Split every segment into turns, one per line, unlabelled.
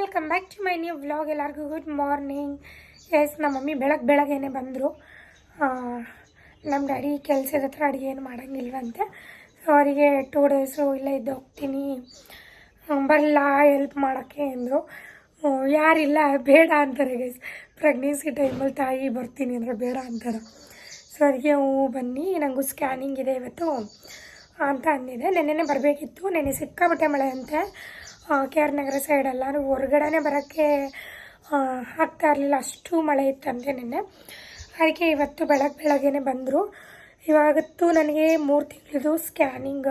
Welcome back to my new vlog ಎಲ್ಲರಿಗೂ good morning yes ನಮ್ಮ mummy ಬೆಳಗ್ಗೆ ಬೆಳಗ್ಗೆನೆ ಬಂದರು. ನಮ್ಮ ಡ್ಯಾಡಿ ಕೆಲಸದ ಹತ್ರ ಅಡುಗೆ ಏನು ಮಾಡೋಂಗಿಲ್ವಂತೆ. ಸೊ ಅವರಿಗೆ ಟೂ ಡೇಸು ಇಲ್ಲೇ ಇದ್ದು ಹೋಗ್ತೀನಿ. ಬರಲ್ಲ ಹೆಲ್ಪ್ ಮಾಡೋಕ್ಕೆ ಅಂದರು. ಯಾರಿಲ್ಲ, ಬೇಡ ಅಂತಾರೆ ಗೈಸ್ ಪ್ರೆಗ್ನೆನ್ಸಿ ಟೈಮಲ್ಲಿ ತಾಯಿ ಬರ್ತೀನಿ ಅಂದರೆ ಬೇಡ ಅಂತಾರೆ. ಸೊ ಅದಕ್ಕೆ ಹ್ಞೂ ಬನ್ನಿ ನನಗೂ ಸ್ಕ್ಯಾನಿಂಗ್ ಇದೆ ಇವತ್ತು ಅಂತ ಅಂದಿದೆ. ನೆನ್ನೆನೇ ಬರಬೇಕಿತ್ತು, ನೆನ್ನೆ ಸಿಕ್ಕಾಬಟ್ಟೆ ಮಳೆ ಅಂತೆ. ಕೆ ಆರ್ ನಗರ ಸೈಡೆಲ್ಲ ಹೊರಗಡೆನೇ ಬರೋಕ್ಕೆ ಆಗ್ತಾ ಇರಲಿಲ್ಲ. ಅಷ್ಟು ಮಳೆ ಇತ್ತಂತೆ ನಿನ್ನೆ. ಅದಕ್ಕೆ ಇವತ್ತು ಬೆಳಗ್ಗೆ ಬೆಳಗ್ಗೆನೇ ಬಂದರು. ಇವಾಗತ್ತು ನನಗೆ ಮೂರು ತಿಂಗಳದು ಸ್ಕ್ಯಾನಿಂಗ್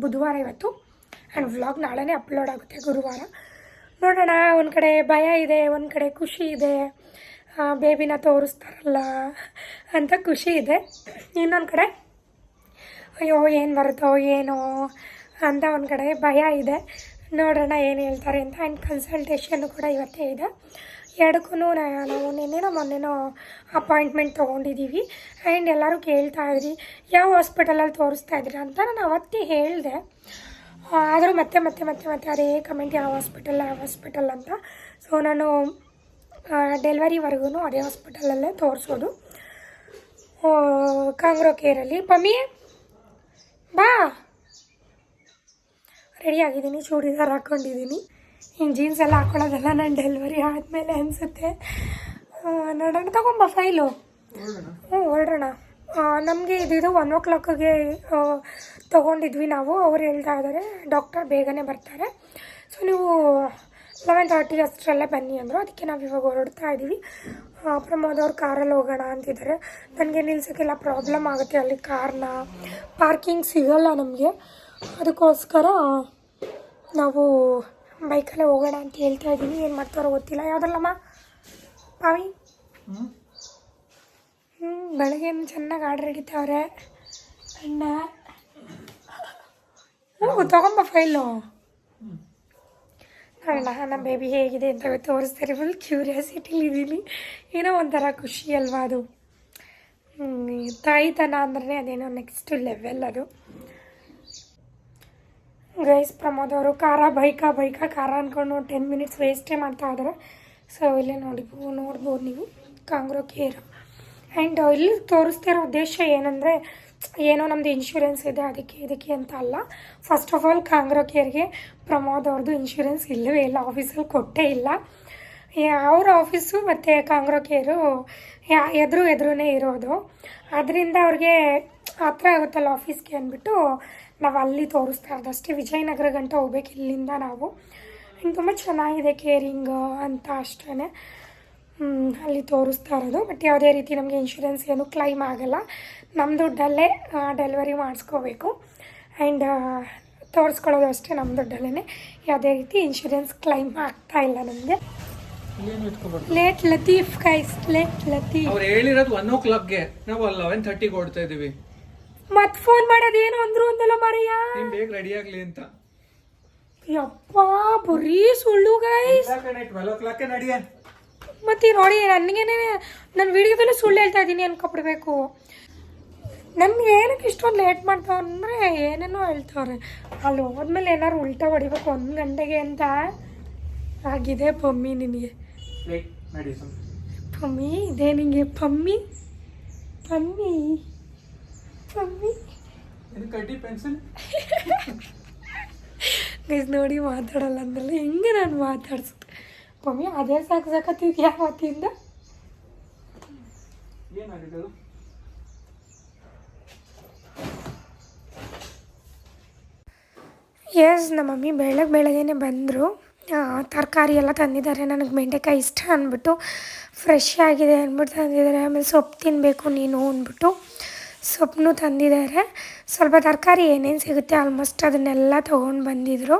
ಬುಧವಾರ ಇವತ್ತು. ಆ್ಯಂಡ್ ವ್ಲಾಗ್ ನಾಳೆನೇ ಅಪ್ಲೋಡ್ ಆಗುತ್ತೆ ಗುರುವಾರ. ನೋಡೋಣ, ಒಂದು ಕಡೆ ಭಯ ಇದೆ, ಒಂದು ಕಡೆ ಖುಷಿ ಇದೆ. ಬೇಬಿನ ತೋರಿಸ್ತಾರಲ್ಲ ಅಂತ ಖುಷಿ ಇದೆ. ಇನ್ನೊಂದು ಕಡೆ, ಅಯ್ಯೋ, ಏನು ಬರುತ್ತೋ, ಏನೋ ಅಂತ ಒಂದು ಕಡೆ ಭಯ ಇದೆ. ನೋಡೋಣ ಏನು ಹೇಳ್ತಾರೆ ಅಂತ. ಆ್ಯಂಡ್ ಕನ್ಸಲ್ಟೇಷನ್ ಕೂಡ ಇವತ್ತೇ ಇದೆ. ಎರಡಕ್ಕೂ ನಾವು ನಿನ್ನೆನೋ ಮೊನ್ನೆನೋ ಅಪಾಯಿಂಟ್ಮೆಂಟ್ ತೊಗೊಂಡಿದ್ದೀವಿ ಆ್ಯಂಡ್ ಎಲ್ಲರೂ ಕೇಳ್ತಾ ಇದ್ರಿ, ಯಾವ ಹಾಸ್ಪಿಟಲಲ್ಲಿ ತೋರಿಸ್ತಾ ಇದ್ದೀರಾ ಅಂತ ನಾನು ಅವತ್ತೇ ಹೇಳಿದೆ. ಆದರೂ ಮತ್ತೆ ಮತ್ತೆ ಮತ್ತೆ ಮತ್ತೆ ಅದೇ ಕಮೆಂಟ್ ಯಾವ ಹಾಸ್ಪಿಟಲ್ ಯಾವ ಹಾಸ್ಪಿಟಲ್ ಅಂತ. ಸೊ ನಾನು ಡೆಲಿವರಿವರೆಗೂ ಅದೇ ಹಾಸ್ಪಿಟಲಲ್ಲೇ ತೋರಿಸೋದು. ಕಾಂಗ್ರೋ ಕೇರಲ್ಲಿ ಪಮ್ಮಿ ಬಾ. ರೆಡಿ ಆಗಿದ್ದೀನಿ ಚೂಡಿದಾರ್ ಹಾಕ್ಕೊಂಡಿದ್ದೀನಿ ಇನ್ನು ಜೀನ್ಸ್ ಎಲ್ಲ ಹಾಕ್ಕೊಳ್ಳೋದೆಲ್ಲ ನಾನು ಡೆಲಿವರಿ ಆದಮೇಲೆ ಅನಿಸುತ್ತೆ. ನೋಡೋಣ, ತಗೊಂಬ ಫೈಲು ಹ್ಞೂ ಹೊರಡೋಣ. ನಮಗೆ ಇದಿದು ಒನ್ ಓ ಕ್ಲಾಕಿಗೆ ತೊಗೊಂಡಿದ್ವಿ ನಾವು. ಅವ್ರು ಹೇಳ್ತಾ ಇದ್ದಾರೆ ಡಾಕ್ಟರ್ ಬೇಗನೆ ಬರ್ತಾರೆ. ಸೊ ನೀವು ಲೆವೆನ್ ತರ್ಟಿ ಅಷ್ಟರಲ್ಲೇ ಬನ್ನಿ ಅಂದರು. ಅದಕ್ಕೆ ನಾವು ಇವಾಗ ಹೊರಡ್ತಾ ಇದ್ದೀವಿ ಪ್ರಮೋದ್ ಅವ್ರು ಕಾರಲ್ಲಿ ಹೋಗೋಣ ಅಂತಿದ್ದಾರೆ ನನಗೆ ನಿಲ್ಸೋಕ್ಕೆಲ್ಲ ಪ್ರಾಬ್ಲಮ್ ಆಗುತ್ತೆ. ಅಲ್ಲಿ ಕಾರ್ನ ಪಾರ್ಕಿಂಗ್ ಸಿಗೋಲ್ಲ ನಮಗೆ. ಅದಕ್ಕೋಸ್ಕರ ನಾವು ಬೈಕಲ್ಲೇ ಹೋಗೋಣ ಅಂತ ಹೇಳ್ತಾ ಇದ್ದೀನಿ ಏನು ಮಾಡ್ತಾರೋ ಗೊತ್ತಿಲ್ಲ. ಯಾವುದಲ್ಲಮ್ಮ? ಪಾವಿ ಹ್ಞೂ ಬೆಳಗ್ಗೆ ಚೆನ್ನಾಗಿ ಆರ್ಡ್ರ್ ಹಿಡಿತಾವ್ರೆ ಅಣ್ಣ. ಹ್ಞೂ ತಗೊಂಬ ಫೈಲು. ನೋಡೋಣ ನಮ್ಮ ಬೇಬಿ ಹೇಗಿದೆ ಅಂತ ತೋರಿಸ್ತಾರೆ. ಫುಲ್ ಕ್ಯೂರಿಯಾಸಿಟಿಲಿದ್ದೀನಿ ಏನೋ ಒಂಥರ ಖುಷಿ ಅಲ್ವಾ ಅದು. ತಾಯಿ ತಾಯಿತನ ಅಂದ್ರೆ ಅದೇನೋ ನೆಕ್ಸ್ಟ್ ಲೆವೆಲ್ ಅದು. ಗೈಸ್ ಪ್ರಮೋದ್ ಅವರು ಖಾರ, ಬೈಕಾ ಬೈಕಾ, ಖಾರ ಅಂದ್ಕೊಂಡು ಟೆನ್ ಮಿನಿಟ್ಸ್ ವೇಸ್ಟೇ ಮಾಡ್ತಾ ಇದ್ದಾರೆ ಸೊ ಇಲ್ಲೇ ನೋಡಿಬೋದು ನೋಡ್ಬೋದು ನೀವು. Kangaroo care. ಆ್ಯಂಡ್ ಇಲ್ಲಿ ತೋರಿಸ್ತಾ ಇರೋ ಉದ್ದೇಶ ಏನಂದರೆ, ಏನೋ ನಮ್ಮದು ಇನ್ಶೂರೆನ್ಸ್ ಇದೆ, ಅದಕ್ಕೆ ಇದಕ್ಕೆ ಅಂತ ಅಲ್ಲ. ಫಸ್ಟ್ ಆಫ್ ಆಲ್ ಕಾಂಗ್ರೋ ಕೇರ್ಗೆ ಪ್ರಮೋದ್ ಅವ್ರದ್ದು ಇನ್ಶೂರೆನ್ಸ್ ಇಲ್ಲವೇ ಇಲ್ಲ ಆಫೀಸಲ್ಲಿ ಕೊಟ್ಟೇ ಇಲ್ಲ. ಅವ್ರ ಆಫೀಸು ಮತ್ತು ಕಾಂಗ್ರೋ ಕೇರು ಎದುರು ಎದುರುನೇ ಇರೋದು. ಅದರಿಂದ ಅವ್ರಿಗೆ ಹತ್ರ ಆಗುತ್ತಲ್ಲ ಆಫೀಸ್ಗೆ ಅಂದ್ಬಿಟ್ಟು ನಾವು ಅಲ್ಲಿ ತೋರಿಸ್ತಾ ಇರೋದು ಅಷ್ಟೇ. ವಿಜಯನಗರ ಗಂಟ ಹೋಗ್ಬೇಕು ಇಲ್ಲಿಂದ ನಾವು. ಹಿಂಗೆ ತುಂಬ ಚೆನ್ನಾಗಿದೆ ಕೇರಿಂಗ್ ಅಂತ ಅಷ್ಟೇ ಅಲ್ಲಿ ತೋರಿಸ್ತಾ ಇರೋದು. ಬಟ್ ಯಾವುದೇ ರೀತಿ ನಮಗೆ ಇನ್ಶೂರೆನ್ಸ್ ಏನು ಕ್ಲೈಮ್ ಆಗಲ್ಲ. ನಮ್ಮ ದುಡ್ಡಲ್ಲೇ ಡೆಲಿವರಿ ಮಾಡಿಸ್ಕೋಬೇಕು. ಆ್ಯಂಡ್ ತೋರಿಸ್ಕೊಳ್ಳೋದು ಅಷ್ಟೇ ನಮ್ಮ ದುಡ್ಡಲ್ಲೇ ಯಾವುದೇ ರೀತಿ ಇನ್ಶೂರೆನ್ಸ್ ಕ್ಲೈಮ್ ಆಗ್ತಾ ಇಲ್ಲ ನಮಗೆ. Late Latif guys late Latif.
ಅವ್ರು ಹೇಳಿರೋದು ಒನ್ ಓ ಕ್ಲಾಕ್ಗೆ ನಾವು ಅಲ್ಲ ಒನ್ ಥರ್ಟಿಗೆ ಹೊಡ್ತಾ ಇದೀವಿ
ಮತ್ ಫೋನ್ ಮಾಡೋದೇನು ಅಂದ್ರು ಅಂದಲ್ಲ ಮರಿಯ
ನೀನ್ ಬೇಗ ರೆಡಿ ಆಗ್ಲಿ ಅಂತ.
ಯಪ್ಪ ಬರೀ ಸುಳ್ಳು ಗೈಸ್
ಟ್ವೆಲ್ ಓ ಕ್ಲಾಕ್ ನಡಿಯ.
ಮತ್ತೆ ನೋಡಿ ನನಗೇನೆ ನನ್ನ ವಿಡಿಯೋದಲ್ಲೂ ಸುಳ್ಳು ಹೇಳ್ತಾ ಇದ್ದೀನಿ ಅನ್ಕೊಬಿಡ್ಬೇಕು. ನನ್ಗೆ ಏನಕ್ಕೆ ಇಷ್ಟೊಂದು ಲೇಟ್ ಮಾಡ್ತಾವ ಅಂದರೆ ಏನೇನೋ ಹೇಳ್ತಾವ್ರೆ ಅಲ್ಲಿ ಹೋದ್ಮೇಲೆ ಏನಾದ್ರು ಉಲ್ಟಾ ಹೊಡಿಬೇಕು ಒಂದು ಗಂಟೆಗೆ ಅಂತ. ಆಗಿದೆ ಪಮ್ಮಿ ನಿನಗೆ. ಪಮ್ಮಿ ಇದೆ ನಿಂಗೆ ಪಮ್ಮಿ. ಪಮ್ಮಿ. ಗೈಸ್ ನೋಡಿ ಮಾತಾಡಲ್ಲ ಅಂದ್ರಲ್ಲ ಹೆಂಗೆ ನಾನು ಮಾತಾಡ್ಸುತ್ತೆ? ಮಮ್ಮಿ ಅದೇ ಸಾಕು ಸಾಕತ್ತಿದ್ಯ ಯಾವತ್ತಿಂದ ಎಸ್ ನಮ್ಮ ಮಮ್ಮಿ ಬೆಳಗ್ಗೆ ಬೆಳಗ್ಗೆನೆ ಬಂದರು. ತರಕಾರಿ ಎಲ್ಲ ತಂದಿದ್ದಾರೆ. ನನಗೆ ಬೆಂಡೆಕಾಯಿ ಇಷ್ಟ ಅಂದ್ಬಿಟ್ಟು ಫ್ರೆಶ್ ಆಗಿದೆ ಅಂದ್ಬಿಟ್ಟು ತಂದಿದ್ದಾರೆ. ಆಮೇಲೆ ಸೊಪ್ಪು ತಿನ್ನಬೇಕು ನೀನು ಅಂದ್ಬಿಟ್ಟು. ಸೊಪ್ಪನ್ನು ತಂದಿದ್ದಾರೆ. ಸ್ವಲ್ಪ ತರಕಾರಿ ಏನೇನು ಸಿಗುತ್ತೆ ಆಲ್ಮೋಸ್ಟ್ ಅದನ್ನೆಲ್ಲ ತೊಗೊಂಡು ಬಂದಿದ್ದರು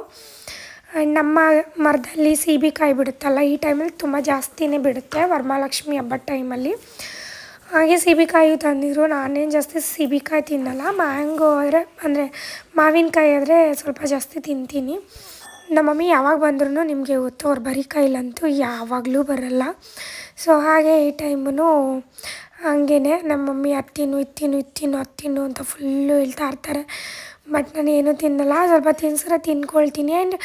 ಆ್ಯಂಡ್ ನಮ್ಮ ಮರದಲ್ಲಿ ಸೀಬೆಕಾಯಿ ಬಿಡುತ್ತಲ್ಲ, ಈ ಟೈಮಲ್ಲಿ ತುಂಬ ಜಾಸ್ತಿನೇ ಬಿಡುತ್ತೆ ವರಮಹಾಲಕ್ಷ್ಮಿ ಹಬ್ಬದ ಟೈಮಲ್ಲಿ ಹಾಗೆ ಸೀಬೆಕಾಯಿ ತಂದಿದ್ರು. ನಾನೇನು ಜಾಸ್ತಿ ಸೀಬೆಕಾಯಿ ತಿನ್ನಲ್ಲ. ಮ್ಯಾಂಗೋ ಆದರೆ, ಅಂದರೆ ಮಾವಿನಕಾಯಿ ಆದರೆ ಸ್ವಲ್ಪ ಜಾಸ್ತಿ ತಿಂತೀನಿ. ನಮ್ಮ ಮಮ್ಮಿ ಯಾವಾಗ ಬಂದ್ರೂ ನಿಮಗೆ ಗೊತ್ತು, ಅವ್ರು ಬರೀ ಕೈಲಂತೂ ಯಾವಾಗಲೂ ಬರಲ್ಲ. ಸೊ ಹಾಗೆ ಈ ಟೈಮು ಹಂಗೇ ನಮ್ಮ ಮಮ್ಮಿ ಅದು ತಿನ್ನು, ಇದು ತಿನ್ನು ಇದು ತಿನ್ನು, ಅದು ತಿನ್ನು ಅಂತ ಫುಲ್ಲು ಹೇಳ್ತಾ ಇರ್ತಾರೆ. ಬಟ್ ನಾನು ಏನೂ ತಿನ್ನಲ್ಲ, ಸ್ವಲ್ಪ ತಿನ್ಸಿದ್ರೆ ತಿನ್ಕೊಳ್ತೀನಿ. ಆ್ಯಂಡ್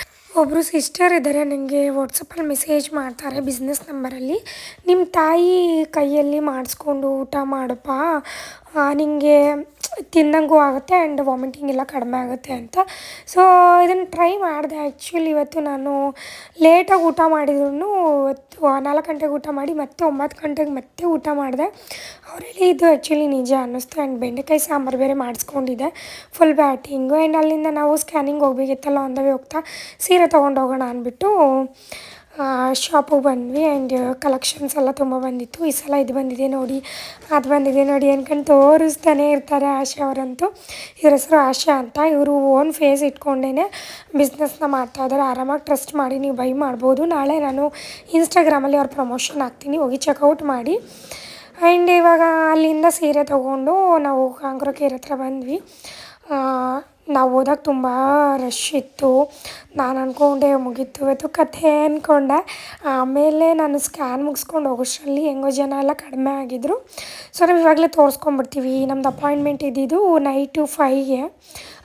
ಒಬ್ಬರು ಸಿಸ್ಟರ್ ಇದ್ದಾರೆ ನನಗೆ ವಾಟ್ಸಪ್ಪಲ್ಲಿ ಮೆಸೇಜ್ ಮಾಡ್ತಾರೆ ಬಿಸ್ನೆಸ್ ನಂಬರಲ್ಲಿ ನಿಮ್ಮ ತಾಯಿ ಕೈಯಲ್ಲಿ ಮಾಡಿಸ್ಕೊಂಡು ಊಟ ಮಾಡಪ್ಪ ನಿನಗೆ ತಿನ್ನಂಗೂ ಆಗುತ್ತೆ ಆ್ಯಂಡ್ ವಾಮಿಟಿಂಗ್ ಎಲ್ಲ ಕಡಿಮೆ ಆಗುತ್ತೆ ಅಂತ. ಸೊ ಇದನ್ನು ಟ್ರೈ ಮಾಡಿದೆ ಆ್ಯಕ್ಚುಲಿ ಇವತ್ತು ನಾನು ಲೇಟಾಗಿ ಊಟ ಮಾಡಿದ್ರು ಇವತ್ತು ನಾಲ್ಕು ಗಂಟೆಗೆ ಊಟ ಮಾಡಿ ಮತ್ತೆ ಒಂಬತ್ತು ಗಂಟೆಗೆ ಮತ್ತೆ ಊಟ ಮಾಡಿದೆ. ಅವರಲ್ಲಿ ಇದು ಆ್ಯಕ್ಚುಲಿ ನಿಜ ಅನ್ನಿಸ್ತು ಆ್ಯಂಡ್ ಬೆಂಡೆಕಾಯಿ ಸಾಂಬಾರು ಬೇರೆ ಮಾಡಿಸ್ಕೊಂಡಿದ್ದೆ ಫುಲ್ ಬ್ಯಾಟಿಂಗು ಆ್ಯಂಡ್ ಅಲ್ಲಿಂದ ನಾವು ಸ್ಕ್ಯಾನಿಂಗ್ ಹೋಗ್ಬೇಕಿತ್ತಲ್ಲ ಆನ್ ಹೋಗ್ತಾ ಸೀರೆ ತೊಗೊಂಡೋಗೋಣ ಅಂದ್ಬಿಟ್ಟು ಶಾಪಿಗೆ ಬಂದ್ವಿ ಆ್ಯಂಡ್ ಕಲೆಕ್ಷನ್ಸ್ ಎಲ್ಲ ತುಂಬ ಬಂದಿತ್ತು. ಈ ಸಲ ಇದು ಬಂದಿದೆ ನೋಡಿ, ಅದು ಬಂದಿದೆ ನೋಡಿ ಅನ್ಕೊಂಡು ತೋರಿಸ್ತಾನೆ ಇರ್ತಾರೆ ಆಶಾ ಅವರಂತೂ. ಇವ್ರ ಹೆಸರು ಆಶಾ ಅಂತ. ಇವರು ಓನ್ ಫೇಸ್ ಇಟ್ಕೊಂಡೇ ಬಿಸ್ನೆಸ್ನ ಮಾಡ್ತಾ ಇದ್ದಾರೆ. ಆರಾಮಾಗಿ ಟ್ರಸ್ಟ್ ಮಾಡಿ ನೀವು ಬೈ ಮಾಡ್ಬೋದು. ನಾಳೆ ನಾನು ಇನ್ಸ್ಟಾಗ್ರಾಮಲ್ಲಿ ಅವ್ರ ಪ್ರಮೋಷನ್ ಹಾಕ್ತೀನಿ. ಹೋಗಿ ಚೆಕ್ಔಟ್ ಮಾಡಿ. ಆ್ಯಂಡ್ ಇವಾಗ ಅಲ್ಲಿಂದ ಸೀರೆ ತೊಗೊಂಡು ನಾವು ಕಾಂಗ್ರಕೇರ್ ಹತ್ರ ಬಂದ್ವಿ. ನಾವು ಹೋದಾಗ ತುಂಬ ರಶ್ ಇತ್ತು. ನಾನು ಅಂದ್ಕೊಂಡೆ ಮುಗೀತು. ಇವತ್ತು ಕಥೆ ಅಂದ್ಕೊಂಡೆ ಆಮೇಲೆ ನಾನು ಸ್ಕ್ಯಾನ್ ಮುಗಿಸ್ಕೊಂಡು ಹೋಗೋಷ್ಟರಲ್ಲಿ ಹೆಂಗೋ ಜನ ಎಲ್ಲ ಕಡಿಮೆ ಆಗಿದ್ದರು ಸೊ ನಾವು ಇವಾಗಲೇ ತೋರಿಸ್ಕೊಂಬಿಡ್ತೀವಿ. ನಮ್ದು ಅಪಾಯಿಂಟ್ಮೆಂಟ್ ಇದ್ದಿದ್ದು ನೈಟು ಫೈವ್ಗೆ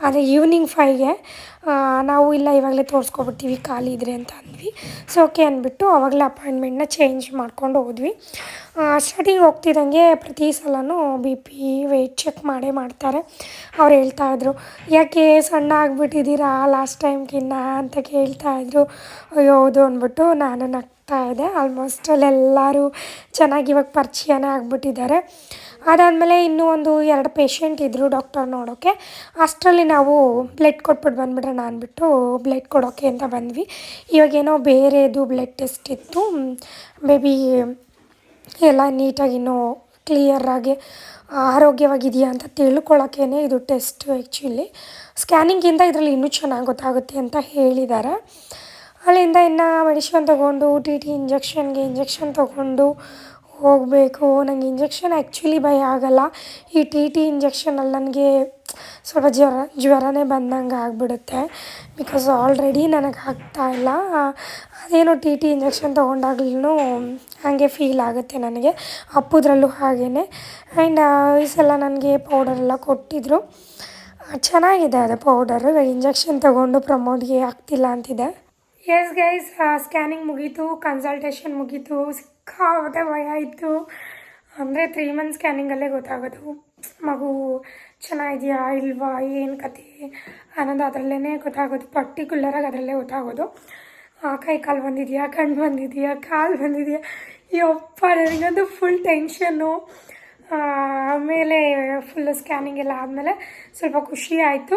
ಅಂದರೆ ಈವ್ನಿಂಗ್ ಫೈವ್ಗೆ ನಾವು ಇಲ್ಲ, ಇವಾಗಲೇ ತೋರಿಸ್ಕೊಬಿಡ್ತೀವಿ, ಖಾಲಿ ಇದ್ರೆ ಅಂತ ಅಂದ್ವಿ. ಸೊ ಓಕೆ ಅಂದ್ಬಿಟ್ಟು ಅವಾಗಲೇ ಅಪಾಯಿಂಟ್ಮೆಂಟ್ನ ಚೇಂಜ್ ಮಾಡ್ಕೊಂಡು ಹೋದ್ವಿ. ಸ್ಟಾರ್ಟಿಂಗ್ ಹೋಗ್ತಿದ್ದಂಗೆ ಪ್ರತಿ ಸಲನೂ ಬಿ ಪಿ ವೆಯ್ಟ್ ಚೆಕ್ ಮಾಡೇ ಮಾಡ್ತಾರೆ. ಅವ್ರು ಹೇಳ್ತಾಯಿದ್ರು ಯಾಕೆ ಸಣ್ಣ ಆಗಿಬಿಟ್ಟಿದ್ದೀರಾ ಲಾಸ್ಟ್ ಟೈಮ್ಗಿನ್ನ ಅಂತ ಕೇಳ್ತಾಯಿದ್ರು ಅಯ್ಯೋ, ಹೌದು ಅಂದ್ಬಿಟ್ಟು ನಾನು ನಗ್ತಾ ಇದ್ದೆ. ಆಲ್ಮೋಸ್ಟ್ ಅಲ್ಲೆಲ್ಲರೂ ಚೆನ್ನಾಗಿ ಇವಾಗ ಪರಿಚಯನೇ ಆಗಿಬಿಟ್ಟಿದ್ದಾರೆ. ಅದಾದಮೇಲೆ ಇನ್ನೂ ಒಂದು ಎರಡು ಪೇಷಂಟ್ ಇದ್ದರು ಡಾಕ್ಟರ್ ನೋಡೋಕ್ಕೆ ಅಷ್ಟರಲ್ಲಿ ನಾವು ಬ್ಲಡ್ ಕೊಟ್ಬಿಟ್ಟು ಬಂದ್ಬಿಡೋಣ ಅಂದ್ಬಿಟ್ಟು ಬ್ಲಡ್ ಕೊಡೋಕ್ಕೆ ಅಂತ ಬಂದ್ವಿ. ಇವಾಗೇನೋ ಬೇರೆದು ಬ್ಲಡ್ ಟೆಸ್ಟ್ ಇತ್ತು. ಮೇಬಿ ಎಲ್ಲ ನೀಟಾಗಿ ಇನ್ನೂ ಕ್ಲಿಯರಾಗಿ ಆರೋಗ್ಯವಾಗಿದೆಯಾ ಅಂತ ತಿಳ್ಕೊಳ್ಳೋಕ್ಕೇ ಇದು ಟೆಸ್ಟ್ ಆ್ಯಕ್ಚುಲಿ ಸ್ಕ್ಯಾನಿಂಗಿಂದ ಇದರಲ್ಲಿ ಇನ್ನೂ ಚೆನ್ನಾಗಿ ಗೊತ್ತಾಗುತ್ತೆ ಅಂತ ಹೇಳಿದ್ದಾರೆ ಅಲ್ಲಿಂದ ಇನ್ನು ಮೆಡಿಷನ್ ತೊಗೊಂಡು ಟಿ ಟಿ ಇಂಜೆಕ್ಷನ್ಗೆ ಇಂಜೆಕ್ಷನ್ ತೊಗೊಂಡು ಹೋಗಬೇಕು. ನನಗೆ ಇಂಜೆಕ್ಷನ್ ಆ್ಯಕ್ಚುಲಿ ಭಯ ಆಗಲ್ಲ. ಈ ಟಿ ಟಿ ಇಂಜೆಕ್ಷನಲ್ಲಿ ನನಗೆ ಸ್ವಲ್ಪ ಜ್ವರ, ಜ್ವರನೇ ಬಂದಂಗೆ ಆಗಿಬಿಡುತ್ತೆ. ಬಿಕಾಸ್ ಆಲ್ರೆಡಿ ನನಗೆ ಆಗ್ತಾಯಿಲ್ಲ ಅದೇನೋ ಟಿ ಟಿ ಇಂಜೆಕ್ಷನ್ ತೊಗೊಂಡಾಗ್ಲೂ ಹಾಗೆ ಫೀಲ್ ಆಗುತ್ತೆ ನನಗೆ, ಅಪ್ಪುದ್ರಲ್ಲೂ ಹಾಗೆಯೇ ಆ್ಯಂಡ್ ಈ ಸಲ ನನಗೆ ಪೌಡರೆಲ್ಲ ಕೊಟ್ಟಿದ್ದರು ಚೆನ್ನಾಗಿದೆ ಅದು ಪೌಡರು ಇಂಜೆಕ್ಷನ್ ತೊಗೊಂಡು ಪ್ರಮೋಟ್ಗೆ ಆಗ್ತಿಲ್ಲ ಅಂತಿದೆ. ಎಸ್ ಗೈಸ್ ಸ್ಕ್ಯಾನಿಂಗ್ ಮುಗೀತು ಕನ್ಸಲ್ಟೇಷನ್ ಮುಗೀತು ಸಿಕ್ಕಾಗುತ್ತೆ ಭಯ ಇತ್ತು. ಅಂದರೆ ತ್ರೀ ಮಂತ್ ಸ್ಕ್ಯಾನಿಂಗಲ್ಲೇ ಗೊತ್ತಾಗೋದು. ಮಗು ಚೆನ್ನಾಗಿದೆಯಾ, ಇಲ್ವಾ, ಏನು ಕತೆ ಅನ್ನೋದು ಅದರಲ್ಲೇ ಗೊತ್ತಾಗೋದು. ಪರ್ಟಿಕ್ಯುಲರಾಗಿ ಅದರಲ್ಲೇ ಗೊತ್ತಾಗೋದು. ಆ, ಕೈ ಕಾಲು ಬಂದಿದೆಯಾ ಕಣ್ಣು ಬಂದಿದೆಯಾ ಕಾಲು ಬಂದಿದೆಯಾ? ಯಪ್ಪ ನನಗಂತೂ ಫುಲ್ ಟೆನ್ಷನ್ನು ಆಮೇಲೆ ಫುಲ್ಲು ಸ್ಕ್ಯಾನಿಂಗ್ ಎಲ್ಲ ಆದಮೇಲೆ ಸ್ವಲ್ಪ ಖುಷಿ ಆಯಿತು.